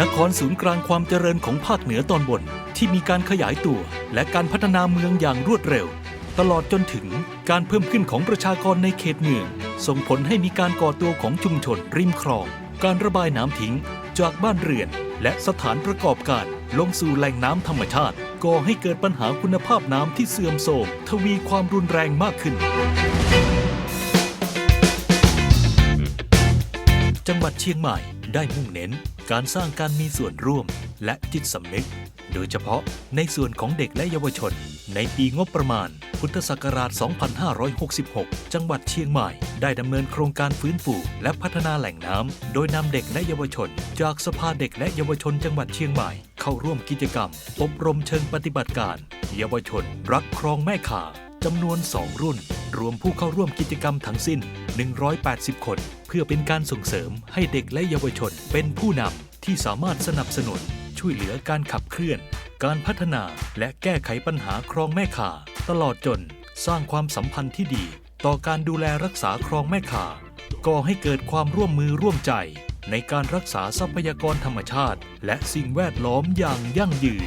นครศูนย์กลางความเจริญของภาคเหนือตอนบน ที่มีการขยายตัว และการพัฒนาเมืองอย่างรวดเร็ว ตลอดจนถึงการเพิ่มขึ้นของประชากรในเขตเมือง ส่งผลให้มีการก่อตัวของชุมชนริมคลอง การระบายน้ำทิ้ง จากบ้านเรือน และสถานประกอบการลงสู่แหล่งน้ำธรรมชาติ ก่อให้เกิดปัญหาคุณภาพน้ำที่เสื่อมโทรมทวีความรุนแรงมากขึ้น จังหวัดเชียงใหม่ ได้มุ่งเน้นการสร้างการมีส่วนร่วมและจิตสำนึก โดยเฉพาะในส่วนของเด็กและเยาวชน ในปีงบประมาณ พุทธศักราช 2566 จังหวัดเชียงใหม่ ได้ดำเนินโครงการฟื้นฟูและพัฒนาแหล่งน้ำ โดยนำเด็กและเยาวชน จากสภาเด็กและเยาวชนจังหวัดเชียงใหม่ เข้าร่วมกิจกรรม อบรมเชิงปฏิบัติการ เยาวชน รักครองแม่ข่า จำนวน 2 รุ่น รวมผู้เข้าร่วมกิจกรรมทั้งสิ้น 180 คน เพื่อเป็นการส่งเสริมให้เด็กและเยาวชนเป็นผู้นำที่สามารถสนับสนุน ช่วยเหลือการขับเคลื่อน การพัฒนาและแก้ไขปัญหาครองแม่ข่า ตลอดจน สร้างความสัมพันธ์ที่ดี ต่อการดูแลรักษาครองแม่ข่าก่อให้เกิดความร่วมมือร่วมใจในการรักษาทรัพยากรธรรมชาติ และสิ่งแวดล้อมอย่างยั่งยืน